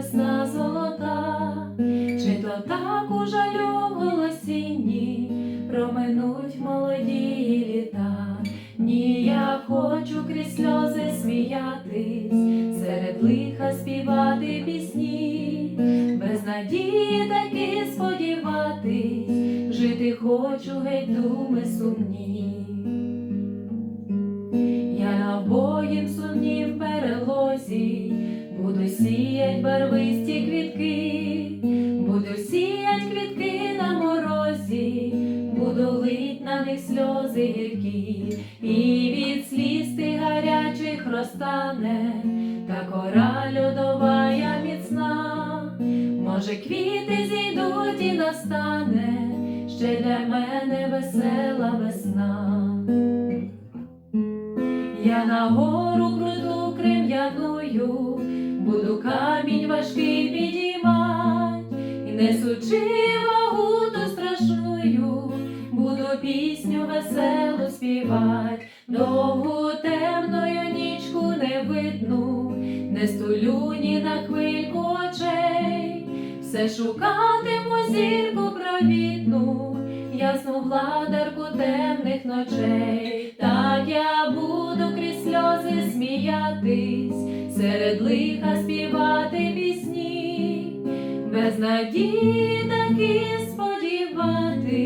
весна золота, чи то так у жалю голосінні проминуть молоді літа. Ні, я хочу крізь сльози сміятись, серед лиха співати пісні, без надії таки сподіватись, жити хочу, геть думи сумні. Я обоїм сумнів перелозі буду сіять барвисті квітки, буду сіять квітки на морозі, буду лить на них сльози гіркі, і від сліз ти гарячих розтане, та кора льодова я міцна, може, квіти зійдуть і настане ще для мене весела весна. Я на гору важкий підіймать, і несучи вагу ту страшную, буду пісню веселу співать, довгу темною нічку не видну, не стулю ні на хвильку очей, все шукатиму зірку провідну, ясну владарку темних ночей, так я буду крізь сльози сміятись, серед лиха співати без надії таки сподіватись,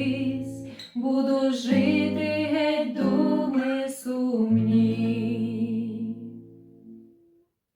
буду жити